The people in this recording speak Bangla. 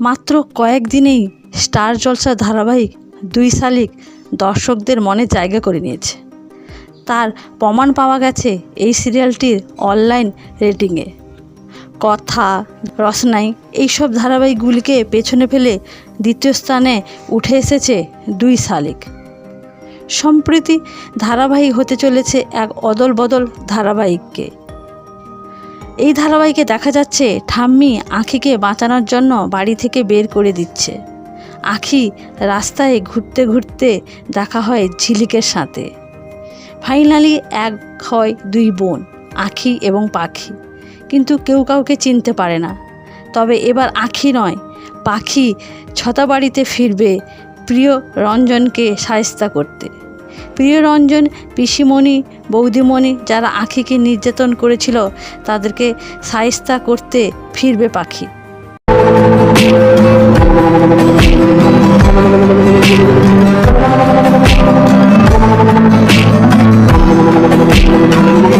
মাত্র কয়েকদিনেই স্টার জলসা ধারাবাহিক দুই শালিক দর্শকদের মনে জায়গা করে নিয়েছে। তার প্রমাণ পাওয়া গেছে এই সিরিয়ালটির অনলাইন রেটিংয়ে। কথা রসনাই এইসব ধারাবাহিকগুলিকে পেছনে ফেলে দ্বিতীয় স্থানে উঠে এসেছে দুই শালিক। সম্প্রতি ধারাবাহিক হতে চলেছে এক অদল বদল ধারাবাহিককে। এই ধারাবাহিকে দেখা যাচ্ছে ঠাম্মি আখিকে বাঁচানোর জন্য বাড়ি থেকে বের করে দিচ্ছে। আখি রাস্তায় ঘুরতে ঘুরতে দেখা হয় ঝিলিকের সাথে। ফাইনালি এক হয় দুই বোন, আখি এবং পাখি। কিন্তু কেউ কাউকে চিনতে পারে না। তবে এবার আখি নয়, পাখি ছতাবাড়িতে ফিরবে প্রিয় রঞ্জনকে সায়স্তা করতে। প্রিয় রঞ্জন পিসিমণি বৌদিমণি যারা আঁখিকে নির্যাতন করেছিল তাদেরকে সায়স্তা করতে ফিরবে পাখি।